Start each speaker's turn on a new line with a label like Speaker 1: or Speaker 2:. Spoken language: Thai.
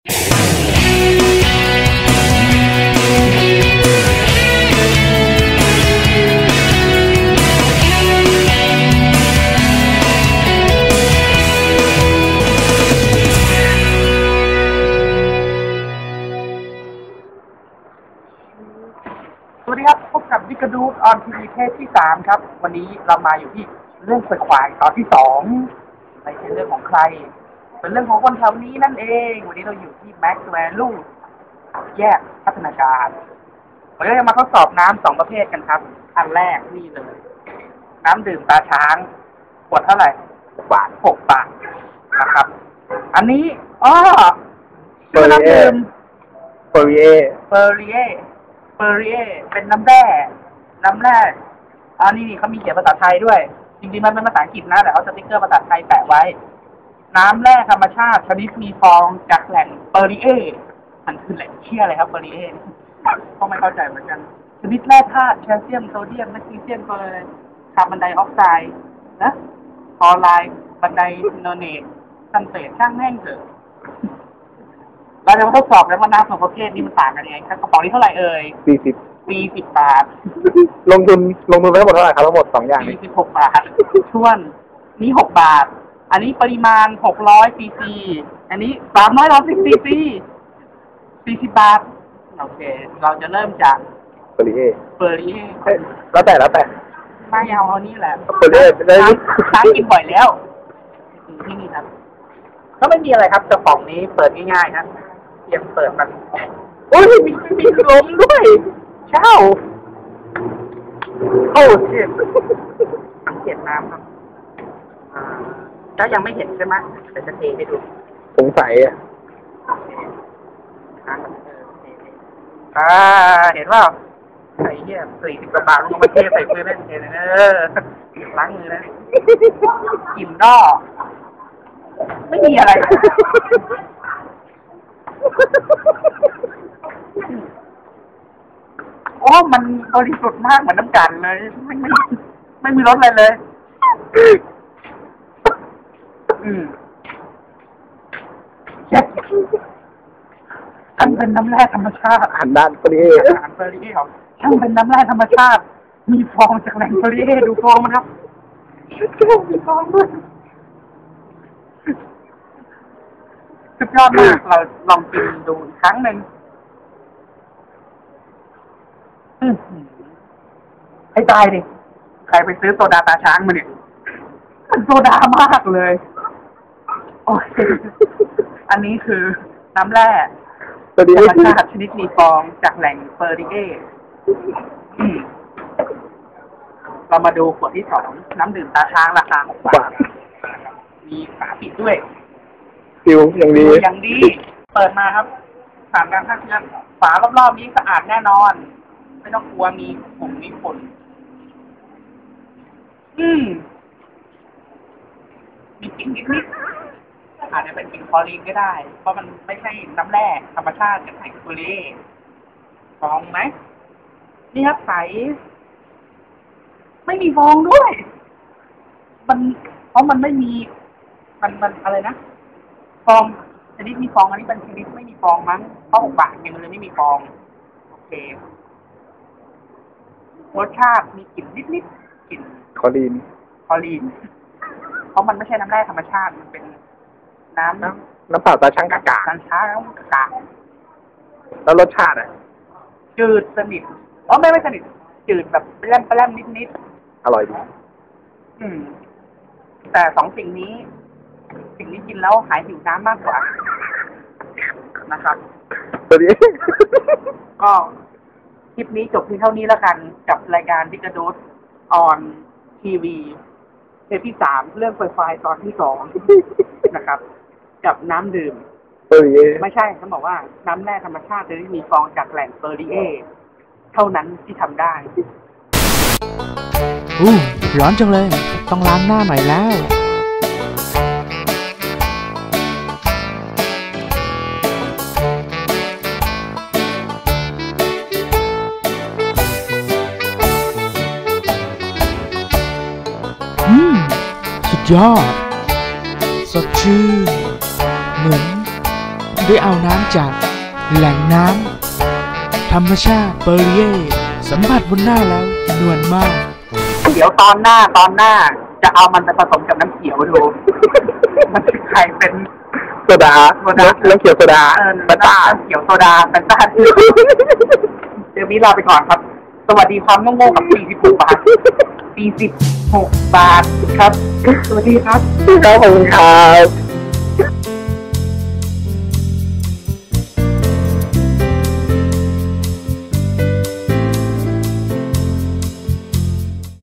Speaker 1: สวัสดีครับ พบกับดิกระดูดออนทีวีเทปที่สามครับ วันนี้เรามาอยู่ที่เรื่องควายควายตอนที่สองไม่ใช่เรื่องของใคร เป็นเรื่องของคนแถวนี้นั่นเอง วันนี้เราอยู่ที่แม็กซ์แวลูแยกพัฒนาการวันนี้เราจะมาทดสอบน้ำสองประเภทกันครับ อันแรกนี่เลย น้ำดื่มตาช้างขวดเท่าไหร่
Speaker 2: บาท
Speaker 1: หกบาทนะครับ อันนี้อ้อชื่อน้ำดื่ม
Speaker 2: โฟรีเอ
Speaker 1: เฟอร์เรียเฟอร์เรียเป็นน้ำแร่น้ำแร่อันนี้นี่เขามีเขียนภาษาไทยด้วย จริงๆมันเป็นภาษาอังกฤษนะแต่เอาสติ๊กเกอร์ภาษาไทยแปะไว้ น้ำแร่ธรรมชาติ ชนิดมีฟองจากแหล่งเฟอร์เรียมันคือแหล่งเชี่ยอะไรครับเฟอร์เรียก็ไม่เข้าใจเหมือนกัน ชนิดแร่ธาตุแคลเซียมโซเดียมแมกนีเซียมเฟอร์คาร์บอนไดออกไซด์นะคลอไรด์บันไดโนเนตซันเฟตช่างแม่งเถอะเราจะมาทดสอบกันว่าน้ำสองประเภทนี้มันต่างกันยังไงครับกระป๋องนี้เท่าไหร่เอ่ย
Speaker 2: สี่สิบ
Speaker 1: ปีสิบบาท
Speaker 2: ลงทุนลงทุนไปทั้งหมดเท่าไหร่ครับทั้งหมดสองอย่าง
Speaker 1: ปี
Speaker 2: นี้
Speaker 1: สิบหกบาทช่วนนี้หกบาท อันนี้ปริมาณหกร้อยซีซีอันนี้สามร้อยร้อยสิบซีซีสี่สิบบาท โอเค เราจะเริ่มจาก
Speaker 2: โฟรีเอ
Speaker 1: เฟอร์รี่
Speaker 2: แล้วแต่แล้วแต่
Speaker 1: ไม่เอาอันนี้แหละ
Speaker 2: เฟอร์รี่ได้
Speaker 1: ช้างช้างกินบ่อยแล้วที่นี่ครับ ก็ไม่มีอะไรครับกระป๋องนี้เปิดง่ายๆนะเตรียมเปิดมันโอ้ยมีมีลมด้วยเช่าโอ้เจ็บสังเกตน้ำครับอ่า ถ้ายังไม่เห็นใช่ไหมเดี๋ยวจะเทให้ดู
Speaker 2: สงสัยอะ
Speaker 1: อ่าอ่า เห็นว่าไอ้เหี้ยสี่สิบกว่าบาทลงมาเทใส่มือได้เทเลยเออล้างมือนะกลิ่นนอกไม่มีอะไร โอ้ มันบริสุทธิ์มากเหมือนน้ำกันเลย ไม่ไม่ไม่มีรสอะไรเลย อืมช่างเป็นน้ำแร่ธรรมชาติ
Speaker 2: หันด้านโฟรีเอ
Speaker 1: อาหารเฟอร์รี่ครับช่างเป็นน้ำแร่ธรรมชาติ มีฟองจากแหล่งเฟอร์รี่ดูฟองมันครับมีฟองด้วยสุดยอดมากเราลองกินดูอีกครั้งหนึ่งอื้อหือให้ตายดิ ใครไปซื้อโซดาตาช้างมาเนี่ย มันโซดามากเลย โอ้ยอันนี้คือน้ำแร่
Speaker 2: โฟรี
Speaker 1: ธ
Speaker 2: เอ
Speaker 1: รรมชาติชนิดมีฟองจากแหล่งเฟอร์ริเออืมเรามาดูขวดที่สองน้ำดื่มตาช้างราคาหกบา
Speaker 2: บา
Speaker 1: ท
Speaker 2: ท
Speaker 1: มีฝาปิดด้วย
Speaker 2: ฟิวอย่างดี
Speaker 1: ดูอย่างดี เปิดมาครับผ่านการฆ่าเชื้อฝารอบๆนี้สะอาดแน่นอน ไม่ต้องกลัวมีผงมีฝุ่นอืมมีกลิ่นนิดๆ อาจจะเป็นกลิ่นคลอรีนก็ได้ เพราะมันไม่ใช่น้ำแร่ธรรมชาติจากแหล่งเฟอร์เรฟองไหมนี่ครับใส ไม่มีฟองด้วย มันเพราะมันไม่มี มันมันอะไรนะ ฟองชนิดมีฟองอันนี้เป็นชนิดไม่มีฟองมั้ง เพราะหกบาทเนี่ยมันเลยไม่มีฟอง โอเค รสชาติมีกลิ่นนิดๆ กลิ่น
Speaker 2: คอลีน
Speaker 1: คลอรีน เพราะมันไม่ใช่น้ำแร่ธรรมชาติ มันเป็น น้ำ
Speaker 2: น้ำน้ำเปล่าตาช่างกากา
Speaker 1: กัญชาแล้วกากา
Speaker 2: แล้วรสชาติอะ
Speaker 1: จืดสนิทอ๋อไม่ไม่สนิท จืดแบบแปร่มแปร่มนิดนิด
Speaker 2: อร่อยดี
Speaker 1: ๆอืม แต่สองสิ่งนี้ สิ่งนี้กินแล้วหายหิวน้ำมากกว่า นะครับ
Speaker 2: โฟรีเอ
Speaker 1: ก็คลิปนี้จบเพียงเท่านี้แล้วกัน กับรายการดิกระดูดออนทีวีเทปที่สามเรื่องไฟไฟตอนที่สองนะครับ กับน้ำดื่ม
Speaker 2: โฟรีเอ
Speaker 1: ไม่ใช่เขาบอกว่าน้ำแร่ธรรมชาติจะมีฟองจากแหล่งเฟอร์ริเอเท่านั้นที่ทำได้
Speaker 3: อู้ร้อนจังเลย ต้องล้างหน้าหน่อยแล้ว อืม สุดยอด สดชื่น เหมือนด้วยเอาน้ำจากแหล่งน้ำธรรมชาติเปอร์เย่สัมผัสบนหน้าแล้วนวลมาก
Speaker 1: เดี๋ยวตอนหน้าตอนหน้าจะเอามันไปผสมกับน้ำเขียวดู มันจะกลายเป็น
Speaker 2: โซดา
Speaker 1: โซดา
Speaker 2: น้ำเขียวโซดา
Speaker 1: เออ
Speaker 2: แฟนต้า
Speaker 1: น้ำเขียวโซดาแฟนต้าเดี๋ยวนี้ลาไปก่อนครับ สวัสดีความโง่ๆกับ46บาท46บาทครับ สวัสดีครับ
Speaker 2: ครับผมครับ